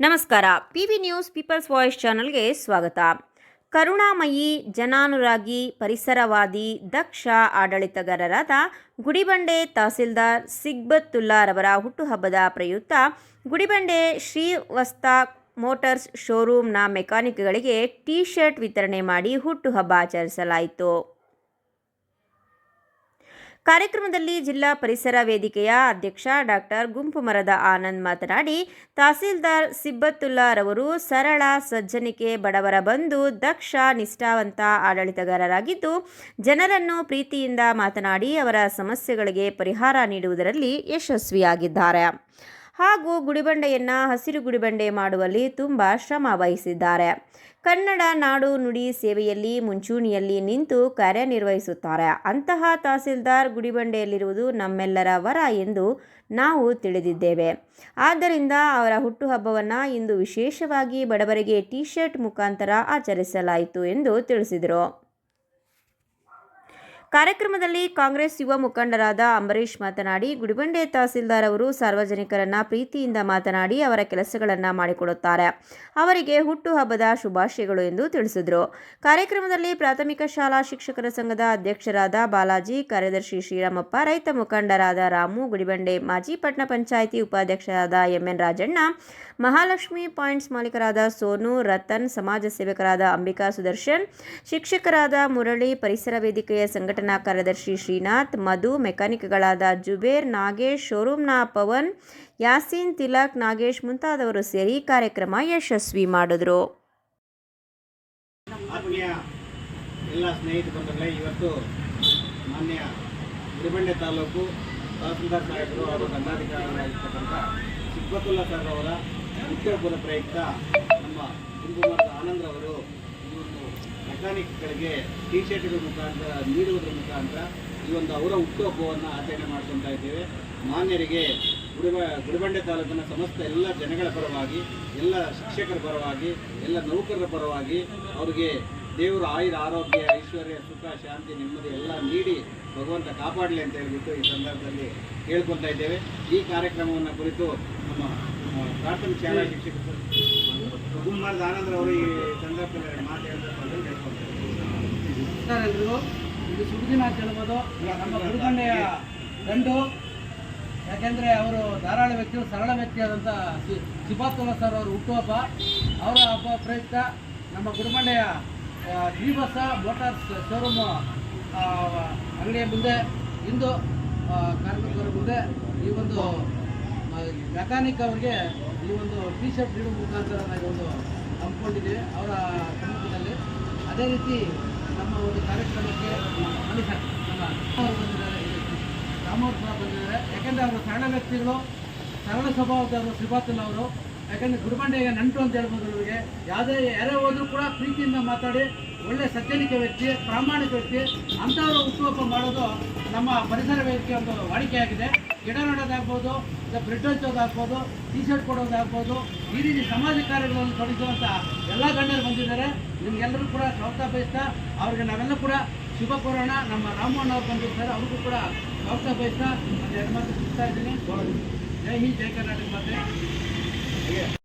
ನಮಸ್ಕಾರ. P V news people's voice ಚಾನಲ್ಗೆ ಸ್ವಾಗತ. ಕರುಣಾಮಯಿ, ಜನಾನುರಾಗಿ, ಪರಿಸರವಾದಿ, ದಕ್ಷ ಆಡಳಿತಗಾರರಾದ ಗುಡಿಬಂಡೆ ತಹಸೀಲ್ದಾರ್ ಸಿಗ್ಬತ್ತುಲ್ಲಾರವರ ಹುಟ್ಟುಹಬ್ಬದ ಪ್ರಯುಕ್ತ ಗುಡಿಬಂಡೆ ಶ್ರೀವಸ್ತ ಮೋಟರ್ಸ್ ಶೋರೂಮ್ನ ಮೆಕ್ಯಾನಿಕ್ಗಳಿಗೆ ಟೀ ಶರ್ಟ್ ವಿತರಣೆ ಮಾಡಿ ಹುಟ್ಟುಹಬ್ಬ ಆಚರಿಸಲಾಯಿತು. ಕಾರ್ಯಕ್ರಮದಲ್ಲಿ ಜಿಲ್ಲಾ ಪರಿಸರ ವೇದಿಕೆಯ ಅಧ್ಯಕ್ಷ ಡಾಕ್ಟರ್ ಗುಂಪು ಮರದ ಆನಂದ್ ಮಾತನಾಡಿ, ತಹಸೀಲ್ದಾರ್ ಸಿಬ್ಬತ್ತುಲ್ಲಾರವರು ಸರಳ, ಸಜ್ಜನಿಕೆ ಬಡವರ ಬಂಧು, ದಕ್ಷ, ನಿಷ್ಠಾವಂತ ಆಡಳಿತಗಾರರಾಗಿದ್ದು, ಜನರನ್ನು ಪ್ರೀತಿಯಿಂದ ಮಾತನಾಡಿ ಅವರ ಸಮಸ್ಯೆಗಳಿಗೆ ಪರಿಹಾರ ನೀಡುವುದರಲ್ಲಿ ಯಶಸ್ವಿಯಾಗಿದ್ದಾರೆ. ಹಾಗೂ ಗುಡಿಬಂಡೆಯನ್ನು ಹಸಿರು ಗುಡಿಬಂಡೆ ಮಾಡುವಲ್ಲಿ ತುಂಬ ಶ್ರಮ ವಹಿಸಿದ್ದಾರೆ. ಕನ್ನಡ ನಾಡು ನುಡಿ ಸೇವೆಯಲ್ಲಿ ಮುಂಚೂಣಿಯಲ್ಲಿ ನಿಂತು ಕಾರ್ಯನಿರ್ವಹಿಸುತ್ತಾರೆ. ಅಂತಹ ತಹಸೀಲ್ದಾರ್ ಗುಡಿಬಂಡೆಯಲ್ಲಿರುವುದು ನಮ್ಮೆಲ್ಲರ ವರ ಎಂದು ನಾವು ತಿಳಿದಿದ್ದೇವೆ. ಆದ್ದರಿಂದ ಅವರ ಹುಟ್ಟುಹಬ್ಬವನ್ನು ಇಂದು ವಿಶೇಷವಾಗಿ ಬಡವರಿಗೆ ಟಿ ಶರ್ಟ್ ಮುಖಾಂತರ ಆಚರಿಸಲಾಯಿತು ಎಂದು ತಿಳಿಸಿದರು. ಕಾರ್ಯಕ್ರಮದಲ್ಲಿ ಕಾಂಗ್ರೆಸ್ ಯುವ ಮುಖಂಡರಾದ ಅಂಬರೀಶ್ ಮಾತನಾಡಿ, ಗುಡಿಬಂಡೆ ತಹಸೀಲ್ದಾರ್ ಅವರು ಸಾರ್ವಜನಿಕರನ್ನ ಪ್ರೀತಿಯಿಂದ ಮಾತನಾಡಿ ಅವರ ಕೆಲಸಗಳನ್ನು ಮಾಡಿಕೊಡುತ್ತಾರೆ. ಅವರಿಗೆ ಹುಟ್ಟುಹಬ್ಬದ ಶುಭಾಶಯಗಳು ಎಂದು ತಿಳಿಸಿದರು. ಕಾರ್ಯಕ್ರಮದಲ್ಲಿ ಪ್ರಾಥಮಿಕ ಶಾಲಾ ಶಿಕ್ಷಕರ ಸಂಘದ ಅಧ್ಯಕ್ಷರಾದ ಬಾಲಾಜಿ, ಕಾರ್ಯದರ್ಶಿ ಶ್ರೀರಾಮಪ್ಪ, ರೈತ ಮುಖಂಡರಾದ ರಾಮು, ಗುಡಿಬಂಡೆ ಮಾಜಿ ಪಟ್ಟಣ ಪಂಚಾಯಿತಿ ಉಪಾಧ್ಯಕ್ಷರಾದ M N Rajanna, Mahalakshmi points ಮಾಲೀಕರಾದ Sonu, Ratan, ಸಮಾಜ ಸೇವಕರಾದ ಅಂಬಿಕಾ ಸುದರ್ಶನ್, ಶಿಕ್ಷಕರಾದ ಮುರಳಿ, ಪರಿಸರ ವೇದಿಕೆಯ ಸಂಘಟನಾ ಕಾರ್ಯದರ್ಶಿ ಶ್ರೀನಾಥ್, ಮಧು, ಮೆಕ್ಯಾನಿಕ್ಗಳಾದ ಜುಬೇರ್, ನಾಗೇಶ್, ಶೋರೂಮ್ನ ಪವನ್, ಯಾಸೀನ್, ತಿಲಕ್, ನಾಗೇಶ್ ಮುಂತಾದವರು ಸೇರಿ ಕಾರ್ಯಕ್ರಮ ಯಶಸ್ವಿ ಮಾಡಿದ್ರು. ಎಲ್ಲ ಸ್ನೇಹಿತ ಬಂಧುಗಳೇ ಇವತ್ತು ಮಾನ್ಯ ಗುಡಿಬಂಡೆ ತಾಲೂಕು ತಹಸೀಲ್ದಾರ್ ಸಾಹೇಬರು ಹಾಗೂ ದಂಡಾಧಿಕಾರಿಗಳಾಗಿರ್ತಕ್ಕಂಥ ಸಿಬ್ಬತುಲ್ಲಾ ಸರ್ ಅವರ ಹುಟ್ಟುಹಬ್ಬದ ಪ್ರಯುಕ್ತ ನಮ್ಮ ಕುಂಕುಮರದ ಆನಂದ್ರವರು ಈ ಒಂದು ಮೆಕ್ಯಾನಿಕ್ಗಳಿಗೆ ಟಿ ಶರ್ಟ್ಗಳ ಮುಖಾಂತರ, ನೀಡುವುದರ ಮುಖಾಂತರ ಈ ಒಂದು ಅವರ ಹುಟ್ಟುಹಬ್ಬವನ್ನು ಆಚರಣೆ ಮಾಡ್ಕೊತಾ ಇದ್ದೇವೆ. ಮಾನ್ಯರಿಗೆ ಗುಡಿಬ, ಗುಡಿಬಂಡೆ ತಾಲೂಕಿನ ಸಮಸ್ತ ಎಲ್ಲ ಜನಗಳ ಪರವಾಗಿ, ಎಲ್ಲ ಶಿಕ್ಷಕರ ಪರವಾಗಿ, ಎಲ್ಲ ನೌಕರರ ಪರವಾಗಿ ಅವರಿಗೆ ದೇವರ ಆಯುರ, ಆರೋಗ್ಯ, ಐಶ್ವರ್ಯ, ಸುಖ, ಶಾಂತಿ, ನೆಮ್ಮದಿ ಎಲ್ಲ ನೀಡಿ ಭಗವಂತ ಕಾಪಾಡಲಿ ಅಂತ ಹೇಳ್ಬಿಟ್ಟು ಈ ಸಂದರ್ಭದಲ್ಲಿ ಕೇಳ್ಕೊತಾ ಇದ್ದೇವೆ. ಈ ಕಾರ್ಯಕ್ರಮವನ್ನು ಕುರಿತು ನಮ್ಮ ಪ್ರಾಥಮಿಕ ಶಾಲಾ ಶಿಕ್ಷಕರು ಕುಮಾರ್ ಆನಂದ್ ಅವರು ಈ ಸಂದರ್ಭದಲ್ಲಿ ಮಾತು ಹೇಳ್ಬೇಕು ಅಂತ. ನಮಸ್ಕಾರ ಎಲ್ರಿಗೂ ಇದು ಶುಭ ದಿನ ಅಂತ ಹೇಳ್ಬೋದು ನಮ್ಮ ಗುರುಗಂಡೆಯ ಗಂಡು. ಯಾಕೆಂದರೆ ಅವರು ಧಾರಾಳ ವ್ಯಕ್ತಿಗಳು ಸರಳ ವ್ಯಕ್ತಿಯಾದಂಥ ಸಿಬಾತುಲ್ಲ ಸರ್ ಅವರು ಹುಟ್ಟುಹಬ್ಬ. ಅವರ ಹಬ್ಬ ಪ್ರಯುಕ್ತ ನಮ್ಮ ಗುರುಮಂಡೆಯ ಶ್ರೀಬಸ ಮೋಟಾರ್ಸ್ ಶೋರೂಮ್ ಅಂಗಡಿಯ ಮುಂದೆ ಇಂದು ಕಾರ್ಮಿಕರ ಮುಂದೆ ಈ ಒಂದು ಮೆಕ್ಯಾನಿಕ್ ಅವರಿಗೆ ಈ ಒಂದು ಟಿ ಶರ್ಟ್ ನೀಡುವ ಮುಖಾಂತರ ಒಂದು ಅನ್ಕೊಂಡಿದೆ ಅವರ ಸಮ್ಮುಖದಲ್ಲಿ ಅದೇ ರೀತಿ ನಮ್ಮ ಒಂದು ಕಾರ್ಯಕ್ರಮಕ್ಕೆ ಮನುಷ್ಯ ನಮ್ಮ ಅವರು ಬಂದಿದ್ದಾರೆ. ಯಾಕೆಂದರೆ ಅವರು ಸರಳ ವ್ಯಕ್ತಿಗಳು, ಸರಳ ಸ್ವಭಾವದವರು ಶ್ರೀಪಾತಲ್ ಅವರು. ಯಾಕೆಂದರೆ ಈಗ ನಂಟು ಅಂತ ಹೇಳ್ಬೋದು ಅವರಿಗೆ. ಯಾವುದೇ ಯಾರೇ ಹೋದರೂ ಕೂಡ ಪ್ರೀತಿಯಿಂದ ಮಾತಾಡಿ, ಒಳ್ಳೆ ಸಜ್ಜನಿಕೆ ವ್ಯಕ್ತಿ, ಪ್ರಾಮಾಣಿಕ ವ್ಯಕ್ತಿ, ಅಂಥವರು ಹುಟ್ಟುಹಬ್ಬ ಮಾಡೋದು ನಮ್ಮ ಪರಿಸರ ವೇದಿಕೆ ಒಂದು ವಾಡಿಕೆಯಾಗಿದೆ. ಗಿಡ ನೆಡೋದಾಗ್ಬೋದು ಬ್ರೆಡ್ ಹಚ್ಚೋದಾಗ್ಬೋದು ಟಿ ಶರ್ಟ್ ಕೊಡೋದಾಗ್ಬೋದು, ಈ ರೀತಿ ಸಮಾಜ ಕಾರ್ಯಗಳನ್ನು ತೊಡಗಿಸುವಂಥ ಎಲ್ಲ ಗಣ್ಯರು ಬಂದಿದ್ದಾರೆ. ನಿಮಗೆಲ್ಲರೂ ಕೂಡ ಸ್ವಾಗತ ಬಯಸ್ತಾ, ಅವ್ರಿಗೆ ನಾವೆಲ್ಲ ಕೂಡ ಶುಭ ಕೋರೋಣ. ನಮ್ಮ ರಾಮಣ್ಣ ಅವ್ರು ಬಂದಿರ್ತಾರೆ, ಅವ್ರಿಗೂ ಕೂಡ ಸ್ವಾಗತ ಬಯಸ್ತಾ ಎರಡು ಮಾತು ಸಿಗ್ತಾ ಇದ್ದೀನಿ. ಜೈ ಹಿಂದ್, ಜೈ ಕರ್ನಾಟಕ ಮಾತೆ. ठीक है